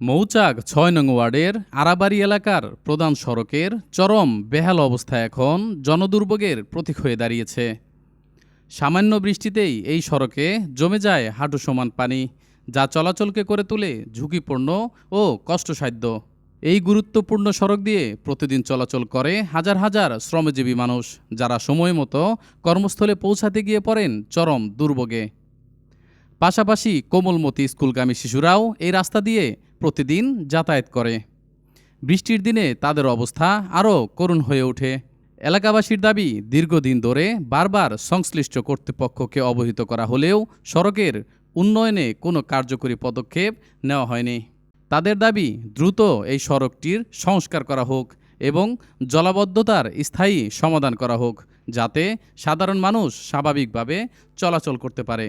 মৌচাক ছয় নং ওয়ার্ডের আরাবাড়ি এলাকার প্রধান সড়কের চরম বেহাল অবস্থা এখন জনদুর্ভোগের প্রতীক হয়ে দাঁড়িয়েছে। সামান্য বৃষ্টিতেই এই সড়কে জমে যায় হাঁটু সমান পানি, যা চলাচলকে করে তোলে ঝুঁকিপূর্ণ ও কষ্টসাধ্য। এই গুরুত্বপূর্ণ সড়ক দিয়ে প্রতিদিন চলাচল করে হাজার হাজার শ্রমজীবী মানুষ, যারা সময় মতো কর্মস্থলে পৌঁছাতে গিয়ে পড়েন চরম দুর্ভোগে। পাশাপাশি কোমলমতি স্কুলগামী শিশুরাও এই রাস্তা দিয়ে প্রতিদিন যাতায়াত করে। বৃষ্টির দিনে তাদের অবস্থা আরও করুণ হয়ে ওঠে। এলাকাবাসীর দাবি, দীর্ঘদিন ধরে বারবার সংশ্লিষ্ট কর্তৃপক্ষকে অবহিত করা হলেও সড়কের উন্নয়নে কোনো কার্যকরী পদক্ষেপ নেওয়া হয়নি। তাদের দাবি, দ্রুত এই সড়কটির সংস্কার করা হোক এবং জলাবদ্ধতার স্থায়ী সমাধান করা হোক, যাতে সাধারণ মানুষ স্বাভাবিকভাবে চলাচল করতে পারে।